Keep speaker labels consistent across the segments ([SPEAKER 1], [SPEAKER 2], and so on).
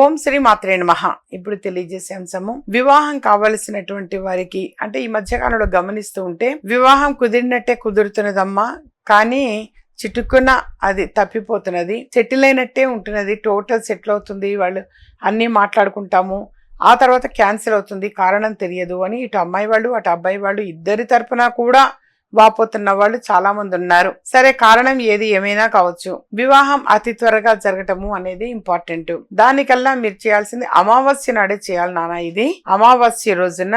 [SPEAKER 1] ఓం శ్రీ మాత్రే నమ. ఇప్పుడు తెలియజేసే అంశము వివాహం కావలసినటువంటి వారికి అంటే ఈ మధ్యకాలంలో గమనిస్తూ ఉంటే వివాహం కుదిరినట్టే కుదురుతున్నదమ్మా. కానీ చిటుక్కున అది తప్పిపోతున్నది. సెటిల్ అయినట్టే ఉంటున్నది. టోటల్ సెటిల్ అవుతుంది. వాళ్ళు అన్నీ మాట్లాడుకుంటాము. ఆ తర్వాత క్యాన్సిల్ అవుతుంది. కారణం తెలియదు అని ఇటు అమ్మాయి వాళ్ళు అటు అబ్బాయి వాళ్ళు ఇద్దరి తరపున కూడా వాపోతున్న వాళ్ళు చాలా మంది ఉన్నారు. సరే కారణం ఏది ఏమైనా కావచ్చు. వివాహం అతి త్వరగా జరగటము అనేది ఇంపార్టెంట్. దానికల్లా మీరు చేయాల్సింది అమావాస్య నాడే చేయాలి నానా ఇది. అమావాస్య రోజున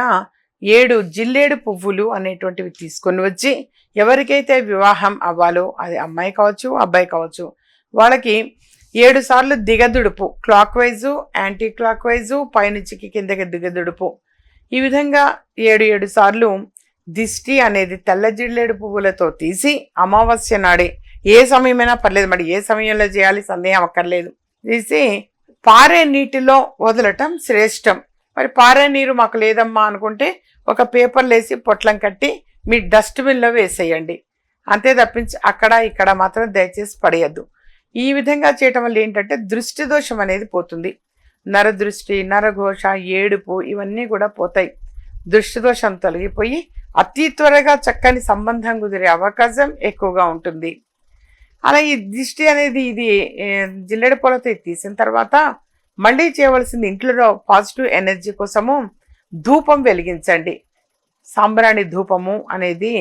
[SPEAKER 1] ఏడు జిల్లేడు పువ్వులు అనేటువంటివి తీసుకొని వచ్చి ఎవరికైతే వివాహం అవ్వాలో అది అమ్మాయి కావచ్చు అబ్బాయి కావచ్చు వాళ్ళకి ఏడు సార్లు దిగదుడుపు. Clockwise anti clock wise పైనుంచికి కిందకి దిగదుడుపు. ఈ విధంగా ఏడు ఏడు సార్లు దిష్టి అనేది తెల్ల జిల్లేడు పువ్వులతో తీసి అమావాస్య నాడే ఏ సమయమైనా పర్లేదు మరి ఏ సమయంలో చేయాలి సందేహం అక్కర్లేదు. తీసి పారే నీటిలో వదలటం శ్రేష్టం. మరి పారే నీరు మాకు లేదమ్మా అనుకుంటే ఒక పేపర్లు వేసి పొట్లం కట్టి మీ డస్ట్బిన్లో వేసేయండి. అంతే తప్పించి అక్కడ ఇక్కడ మాత్రం దయచేసి పడేయద్దు. ఈ విధంగా చేయటం వల్ల ఏంటంటే దృష్టి దోషం అనేది పోతుంది. నరదృష్టి నరఘోష ఏడుపు ఇవన్నీ కూడా పోతాయి. దృష్టి దోషం తొలగిపోయి అతి త్వరగా చక్కని సంబంధం కుదిరే అవకాశం ఎక్కువగా ఉంటుంది. అలా ఈ దిష్టి అనేది ఇది ఏ, జిల్లెడ పూలతో తీసిన తర్వాత మళ్ళీ చేయవలసింది ఇంట్లో పాజిటివ్ ఎనర్జీ కోసము ధూపం వెలిగించండి. సాంబ్రాణి ధూపము అనేది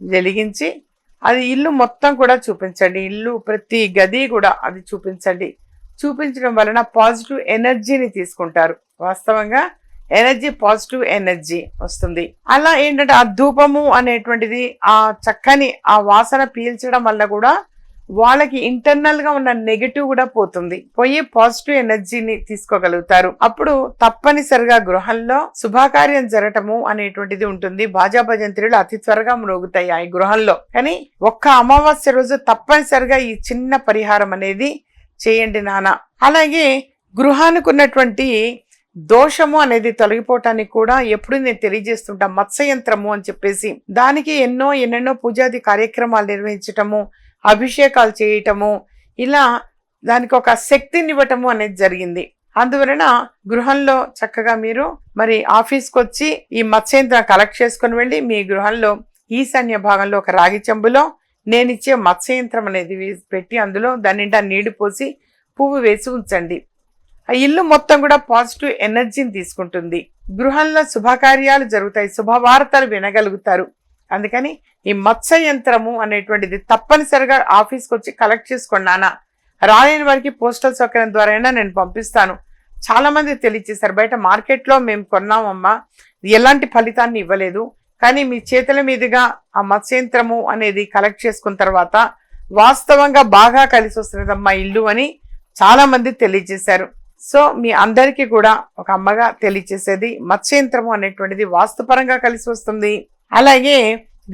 [SPEAKER 1] వెలిగించి అది ఇల్లు మొత్తం కూడా చూపించండి. ఇల్లు ప్రతి గది కూడా అది చూపించండి. చూపించడం వలన పాజిటివ్ ఎనర్జీని తీసుకుంటారు. వాస్తవంగా ఎనర్జీ పాజిటివ్ ఎనర్జీ వస్తుంది. అలా ఏంటంటే ఆ ధూపము అనేటువంటిది ఆ చక్కని ఆ వాసన పీల్చడం వల్ల కూడా వాళ్ళకి ఇంటర్నల్గా ఉన్న నెగటివ్ కూడా పోతుంది. పోయి పాజిటివ్ ఎనర్జీని తీసుకోగలుగుతారు. అప్పుడు తప్పనిసరిగా గృహంలో శుభకార్యం జరగటము అనేటువంటిది ఉంటుంది. భాజా భజంత్రులు అతి త్వరగా మ్రోగుతాయి ఆ గృహంలో. కానీ ఒక్క అమావాస్య రోజు తప్పనిసరిగా ఈ చిన్న పరిహారం అనేది చేయండి నాన్న. అలాగే గృహానికి ఉన్నటువంటి దోషము అనేది తొలగిపోవటానికి కూడా ఎప్పుడు నేను తెలియజేస్తుంటా మత్స్యంత్రము అని చెప్పేసి. దానికి ఎన్నో ఎన్నెన్నో పూజాది కార్యక్రమాలు నిర్వహించటము అభిషేకాలు చేయటము ఇలా దానికి ఒక శక్తినివ్వటము అనేది జరిగింది. అందువలన గృహంలో చక్కగా మీరు మరి ఆఫీస్కి వచ్చి ఈ మత్స్యంత్రం కలెక్ట్ చేసుకుని వెళ్ళి మీ గృహంలో ఈశాన్య భాగంలో ఒక రాగి చెంబులో నేను ఇచ్చే మత్స్యంత్రం అనేది పెట్టి అందులో దాని నిండా నీళ్ళు పోసి పువ్వు వేసి ఉంచండి. ఆ ఇల్లు మొత్తం కూడా పాజిటివ్ ఎనర్జీని తీసుకుంటుంది. గృహంలో శుభకార్యాలు జరుగుతాయి శుభవార్తలు వినగలుగుతారు. అందుకని ఈ మత్స్య యంత్రము అనేటువంటిది తప్పనిసరిగా ఆఫీస్కి వచ్చి కలెక్ట్ చేసుకున్నానా రాలేని వారికి పోస్టల్ సౌకర్యం ద్వారా అయినా నేను పంపిస్తాను. చాలామంది తెలియచేశారు బయట మార్కెట్లో మేము కొన్నామమ్మా ఎలాంటి ఫలితాన్ని ఇవ్వలేదు. కానీ మీ చేతుల మీదుగా ఆ మత్స్యంత్రము అనేది కలెక్ట్ చేసుకున్న తర్వాత వాస్తవంగా బాగా కలిసి వస్తున్నదమ్మా ఇల్లు అని చాలామంది తెలియజేశారు. సో మీ అందరికీ కూడా ఒక అమ్మగా తెలియచేసేది మత్స్యంత్రము అనేటువంటిది వాస్తుపరంగా కలిసి వస్తుంది. అలాగే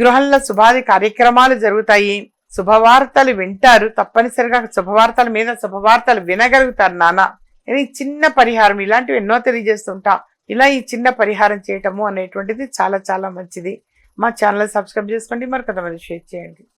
[SPEAKER 1] గృహంలో శుభాది కార్యక్రమాలు జరుగుతాయి. శుభవార్తలు వింటారు. తప్పనిసరిగా శుభవార్తల మీద శుభవార్తలు వినగలుగుతారు నాన్న. ఇది చిన్న పరిహారం. ఇలాంటివి ఎన్నో తెలియజేస్తుంటా. ఇలా ఈ చిన్న పరిహారం చేయటము అనేటువంటిది చాలా చాలా మంచిది. మా ఛానల్ సబ్స్క్రైబ్ చేసుకోండి. మరి కొంతమంది షేర్ చేయండి.